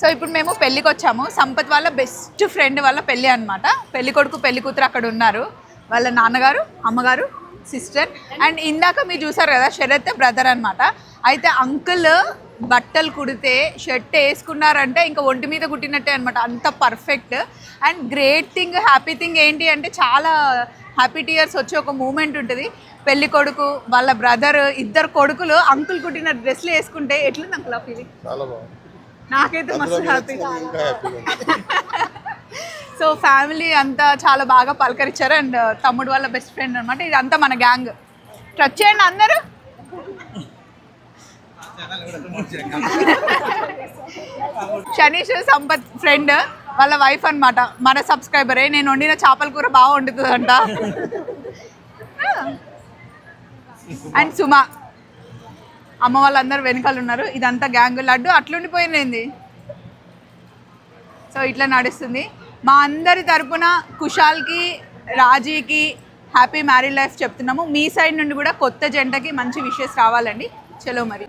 So ఇప్పుడు మేము పెళ్ళికి వచ్చాము సంపత్ వాళ్ళ బెస్ట్ ఫ్రెండ్ వాళ్ళ పెళ్ళి అనమాట పెళ్ళి కొడుకు పెళ్ళి కూతురు అక్కడ ఉన్నారు. వాళ్ళ నాన్నగారు అమ్మగారు సిస్టర్ అండ్ ఇందాక మీరు చూసారు కదా శరత్ బ్రదర్ అనమాట అయితే అంకుల్ బట్టలు కుడితే షర్ట్ వేసుకున్నారంటే ఇంకా ఒంటి మీద కుట్టినట్టే అనమాట అంత perfect and great thing happy thing ఏంటి అంటే చాలా హ్యాపీ టీయర్స్ వచ్చే ఒక మూమెంట్ ఉంటుంది. పెళ్ళి కొడుకు వాళ్ళ బ్రదర్ ఇద్దరు కొడుకులు అంకుల్ కుట్టిన డ్రెస్లు వేసుకుంటే ఎట్లుంది అంకుల్ ఆ ఫీలింగ్ చాలా బాగుంది. నాకైతే మస్తు హ్యాపీ సో ఫ్యామిలీ అంతా చాలా బాగా పలకరించారు అండ్ తమ్ముడు వాళ్ళ బెస్ట్ ఫ్రెండ్ అనమాట ఇదంతా మన గ్యాంగ్ ట్రచ్ చేయండి అందరూ. శనీష్ సంపత్ ఫ్రెండ్ వాళ్ళ వైఫ్ అన్నమాట. మన సబ్స్క్రైబరే నేను వండిన చేపల కూర బాగా వండుతుందంట. అండ్ సుమా. అమ్మ వాళ్ళందరూ వెనకాల ఉన్నారు. ఇదంతా గ్యాంగ్ లడ్డు. అట్లుండిపోయింది సో ఇట్లా నడుస్తుంది. మా అందరి తరపున కుషాల్కి రాజీకి హ్యాపీ మ్యారీడ్ లైఫ్ చెప్తున్నాము. మీ సైడ్ నుండి కూడా కొత్త జంటకి మంచి విషయస్ రావాలండి. చలో మరి.